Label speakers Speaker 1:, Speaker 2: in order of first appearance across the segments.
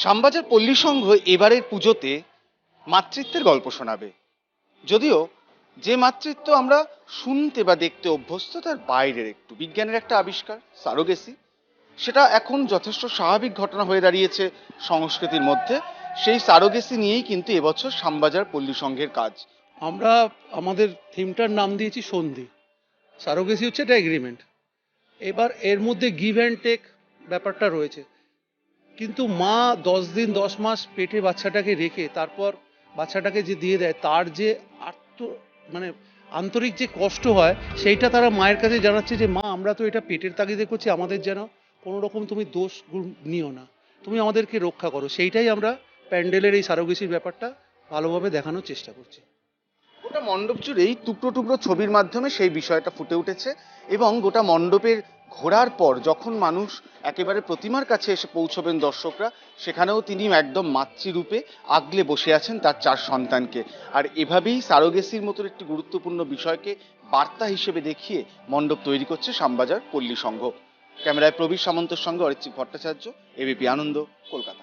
Speaker 1: শ্যামবাজার পল্লী সংঘ এবারের পুজোতে মাতৃত্বের গল্প শোনাবে। যদিও যে মাতৃত্ব আমরা শুনতে বা দেখতে অভ্যস্ত, তার বাইরের একটু বিজ্ঞানের একটা আবিষ্কার, সারোগেসি। সেটা এখন যথেষ্ট স্বাভাবিক ঘটনা হয়ে দাঁড়িয়েছে সংস্কৃতির মধ্যে। সেই সারোগেসি নিয়েই কিন্তু এবছর শ্যামবাজার পল্লী সংঘের কাজ।
Speaker 2: আমরা আমাদের থিমটার নাম দিয়েছি সন্ধি। সারোগেসি হচ্ছে এটা এগ্রিমেন্ট এবার এর মধ্যে গিভ অ্যান্ড টেক ব্যাপারটা রয়েছে। কিন্তু মা দশ দিন, দশ মাস পেটে বাচ্চাটাকে রেখে তারপর বাচ্চাটাকে যে দিয়ে দেয়, তার যে আত্ম মানে আন্তরিক যে কষ্ট হয়, সেইটা তারা মায়ের কাছে জানাচ্ছে যে, মা, আমরা তো এটা পেটের তাগিদে করছি, আমাদের যেন কোনো রকম তুমি দোষ নিও না। তুমি আমাদেরকে রক্ষা করো। সেইটাই আমরা প্যান্ডেলের এই সারোগেসির ব্যাপারটা ভালোভাবে দেখানোর চেষ্টা করছি।
Speaker 1: গোটা মণ্ডপ জুড়েই টুকরো টুকরো ছবির মাধ্যমে সেই বিষয়টা ফুটে উঠেছে এবং গোটা মণ্ডপের ঘোরার পর যখন মানুষ একেবারে প্রতিমার কাছে এসে পৌঁছবেন দর্শকরা, সেখানেও তিনি একদম মাতৃরূপে আগলে বসে আছেন তার চার সন্তানকে। আর এভাবেই সারোগেসির মতো একটি গুরুত্বপূর্ণ বিষয়কে বার্তা হিসেবে দেখিয়ে মণ্ডপ তৈরি করছে শ্যামবাজার পল্লী সংঘ। ক্যামেরায় প্রবীর সামন্তের সঙ্গে অরিত্রিক ভট্টাচার্য, এবিপি আনন্দ, কলকাতা।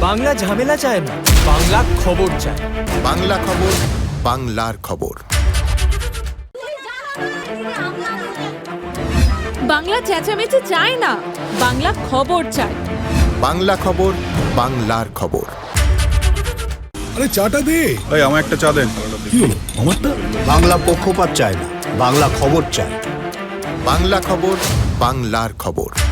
Speaker 3: বাংলা ঝামেলা চায় না বাংলা খবর চায়।
Speaker 4: বাংলা খবর বাংলার খবর।
Speaker 5: বাংলা চেঁচামেচি চায় না বাংলা খবর চায়।
Speaker 4: বাংলা খবর বাংলার খবর।
Speaker 6: আরে চাটা দে।
Speaker 7: এই আমার একটা চা দেন
Speaker 6: কি হলো? আমারটা?
Speaker 8: বাংলা পক্ষপাত চায় না বাংলা খবর চায়।
Speaker 4: বাংলা খবর বাংলার খবর।